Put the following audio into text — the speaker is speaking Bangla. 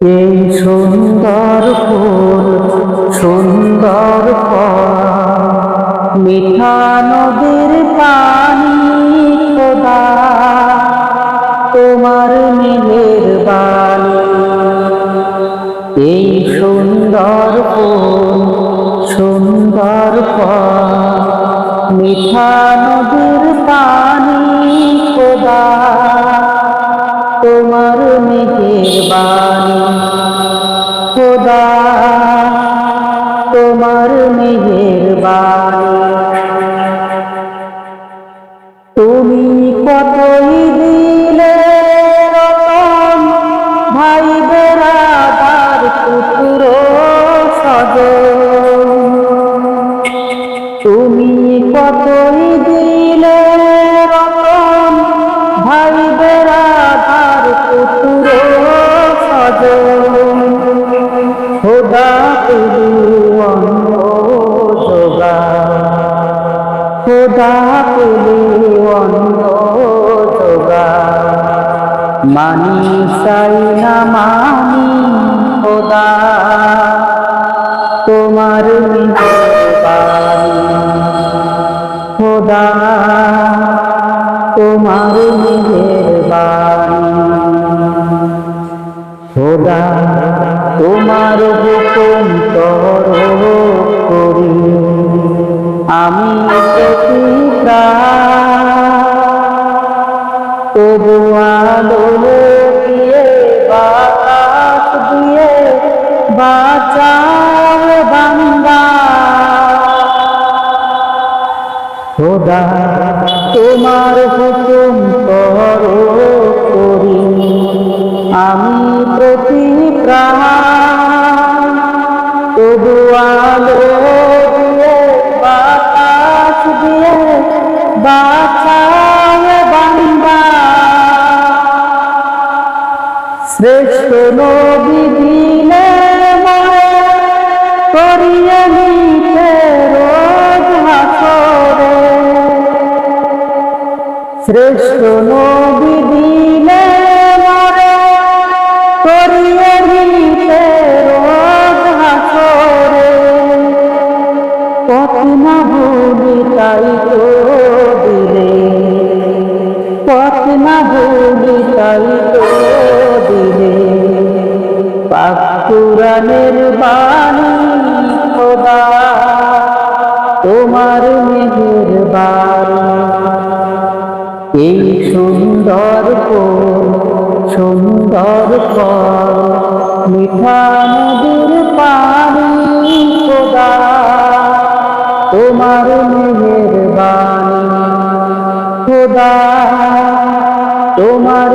এই সুন্দর ফুল, সুন্দর মিঠা নদীর পানি খোদা, তোমার মেঘের বাণী। এই সুন্দর ফুল, সুন্দর মিঠা নদীর পানি ভাই বেড়াদার পুত্র সজ তুমি কতই দিলে রতন? ভাই বেড়াদার পুত্র সজ খোদা খোদা পেলে অন্য মানি, চাই না মানি, খোদা। তোমার খোদা। তোমার খোদা। তোমার হুকুম তর করি। আমি তবু বাঁচাও বান্দা। খোদা, তোমার হুকুম করো করি। আমি প্রতি প্রাণ দিয়ে, বাতাস দিয়ে শ্রেষ্ঠ নবী শ্রেষ্ঠ নবী দিলে মরে, করিয়ে রোজ হাসরে। কত না ভুলি তাই তো দিলে কত না ভুলি তাই তো দিলে। পাক পুরাণের বাণী খোদা, তোমার মেঘের বাণী এই সুন্দর সুন্দর ফল মিঠা নদীর পানি খোদা তোমার মেহেরবানি খোদা তোমার